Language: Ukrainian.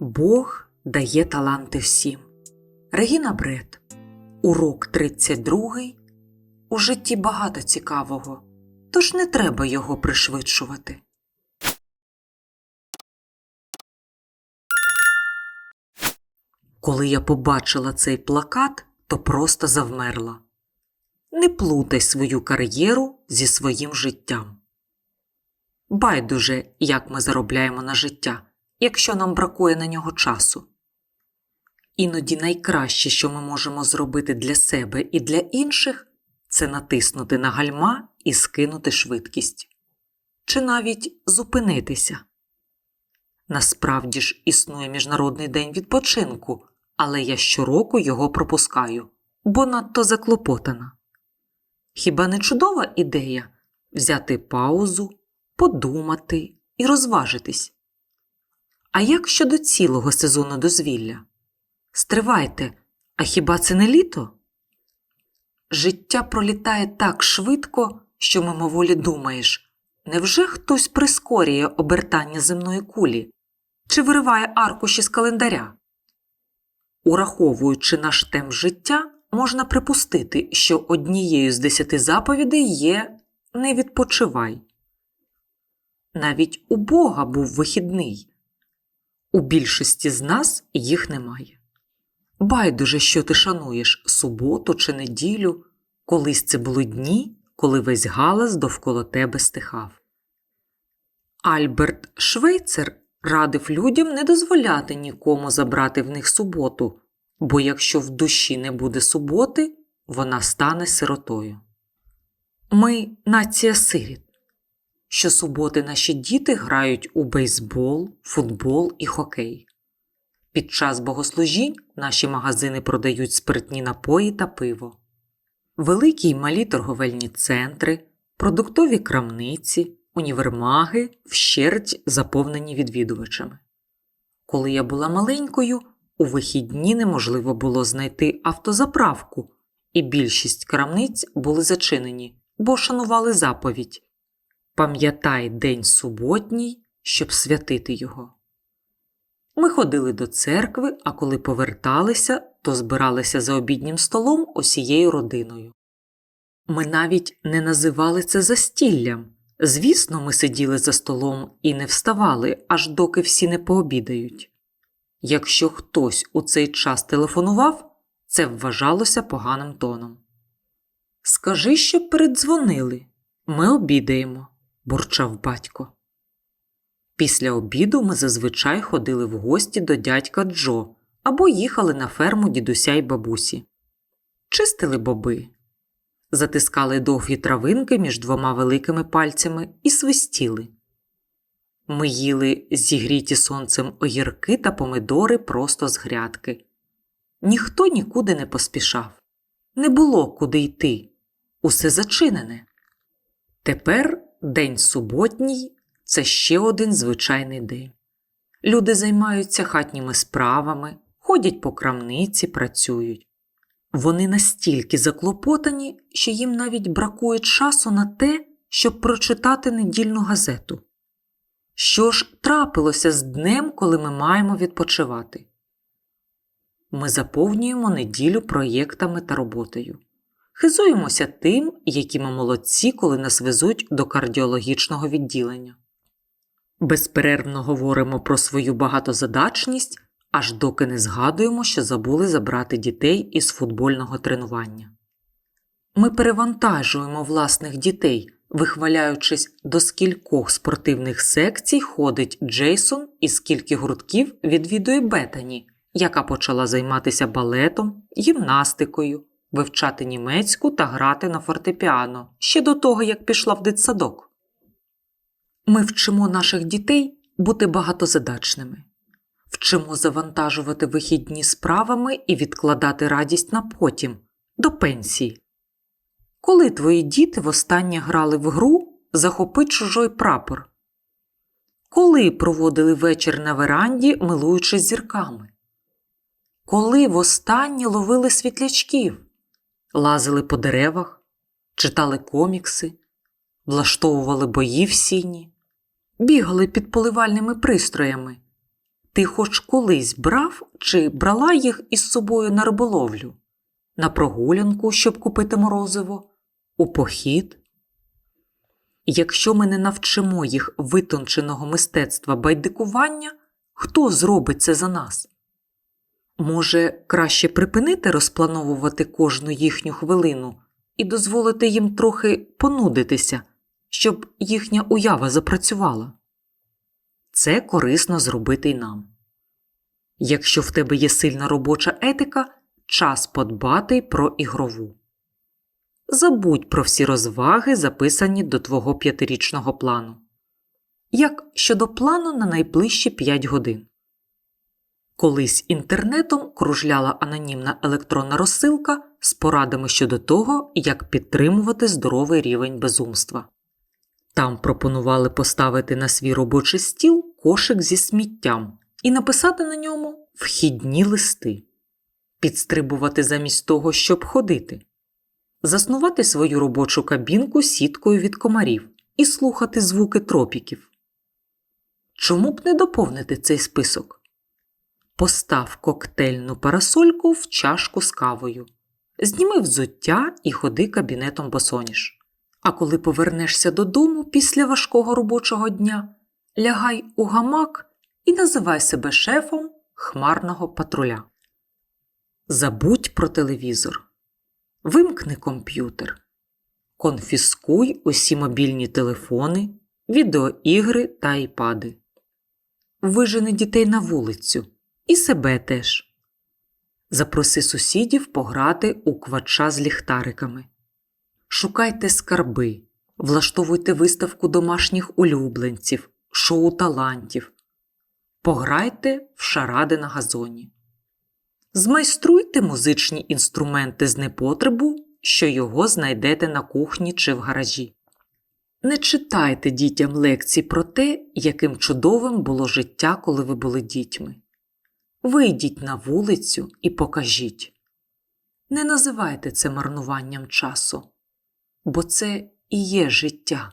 Бог дає таланти всім. Регіна Бред. Урок 32. У житті багато цікавого, тож не треба його пришвидшувати. Коли я побачила цей плакат, то просто завмерла. Не плутай свою кар'єру зі своїм життям. Байдуже, як ми заробляємо на життя, якщо нам бракує на нього часу. Іноді найкраще, що ми можемо зробити для себе і для інших, це натиснути на гальма і скинути швидкість. Чи навіть зупинитися. Насправді ж існує Міжнародний день відпочинку, але я щороку його пропускаю, бо надто заклопотана. Хіба не чудова ідея взяти паузу, подумати і розважитись? А як щодо цілого сезону дозвілля? Стривайте, а хіба це не літо? Життя пролітає так швидко, що мимоволі думаєш, невже хтось прискорює обертання земної кулі чи вириває аркуші з календаря? Ураховуючи наш темп життя, можна припустити, що однією з десяти заповідей є не відпочивай. Навіть у Бога був вихідний. У більшості з нас їх немає. Байдуже, що ти шануєш суботу чи неділю, колись це були дні, коли весь галас довкола тебе стихав. Альберт Швейцер радив людям не дозволяти нікому забрати в них суботу, бо якщо в душі не буде суботи, вона стане сиротою. Ми нація сиріт. Щосуботи наші діти грають у бейсбол, футбол і хокей. Під час богослужінь наші магазини продають спиртні напої та пиво. Великі й малі торговельні центри, продуктові крамниці, універмаги вщерть заповнені відвідувачами. Коли я була маленькою, у вихідні неможливо було знайти автозаправку, і більшість крамниць були зачинені, бо шанували заповідь Пам'ятай день суботній, щоб святити його. Ми ходили до церкви, а коли поверталися, то збиралися за обіднім столом усією родиною. Ми навіть не називали це застіллям. Звісно, ми сиділи за столом і не вставали, аж доки всі не пообідають. Якщо хтось у цей час телефонував, це вважалося поганим тоном. Скажи, щоб передзвонили. Ми обідаємо, бурчав батько. Після обіду ми зазвичай ходили в гості до дядька Джо або їхали на ферму дідуся й бабусі. Чистили боби, затискали довгі травинки між двома великими пальцями і свистіли. Ми їли зігріті сонцем огірки та помидори просто з грядки. Ніхто нікуди не поспішав. Не було куди йти. Усе зачинене. Тепер день суботній це ще один звичайний день. Люди займаються хатніми справами, ходять по крамниці, працюють. Вони настільки заклопотані, що їм навіть бракує часу на те, щоб прочитати недільну газету. Що ж трапилося з днем, коли ми маємо відпочивати? Ми заповнюємо неділю проєктами та роботою. Хизуємося тим, які ми молодці, коли нас везуть до кардіологічного відділення. Безперервно говоримо про свою багатозадачність, аж доки не згадуємо, що забули забрати дітей із футбольного тренування. Ми перевантажуємо власних дітей, вихваляючись, до скількох спортивних секцій ходить Джейсон і скільки гуртків відвідує Бетані, яка почала займатися балетом, гімнастикою, вивчати німецьку та грати на фортепіано ще до того, як пішла в дитсадок. Ми вчимо наших дітей бути багатозадачними, вчимо завантажувати вихідні справами і відкладати радість на потім, до пенсії. Коли твої діти востаннє грали в гру Захопи чужой прапор? Коли проводили вечір на веранді, милуючись зірками? Коли востаннє ловили світлячків, лазили по деревах, читали комікси, влаштовували бої в сіні, бігали під поливальними пристроями, Ти хоч колись брав чи брала їх із собою на риболовлю, на прогулянку, щоб купити морозиво, у похід? Якщо ми не навчимо їх витонченого мистецтва байдикування, хто зробить це за нас? Може, краще припинити розплановувати кожну їхню хвилину і дозволити їм трохи понудитися, щоб їхня уява запрацювала? Це корисно зробити й нам. Якщо в тебе є сильна робоча етика, час подбати про ігрову. Забудь про всі розваги, записані до твого п'ятирічного плану. Як щодо плану на найближчі 5 годин. Колись інтернетом кружляла анонімна електронна розсилка з порадами щодо того, як підтримувати здоровий рівень безумства. Там пропонували поставити на свій робочий стіл кошик зі сміттям і написати на ньому вхідні листи, підстрибувати замість того, щоб ходити, заснувати свою робочу кабінку сіткою від комарів і слухати звуки тропіків. Чому б не доповнити цей список? Постав коктейльну парасольку в чашку з кавою, зніми взуття і ходи кабінетом босоніж. А коли повернешся додому після важкого робочого дня, лягай у гамак і називай себе шефом хмарного патруля. Забудь про телевізор. Вимкни комп'ютер. Конфіскуй усі мобільні телефони, відеоігри та іпади. Вижени дітей на вулицю і себе теж. Запроси сусідів пограти у квача з ліхтариками. Шукайте скарби, влаштовуйте виставку домашніх улюбленців, шоу талантів. Пограйте в шаради на газоні. Змайструйте музичні інструменти з непотребу, що його знайдете на кухні чи в гаражі. Не читайте дітям лекцій про те, яким чудовим було життя, коли ви були дітьми. Вийдіть на вулицю і покажіть. Не називайте це марнуванням часу, бо це і є життя.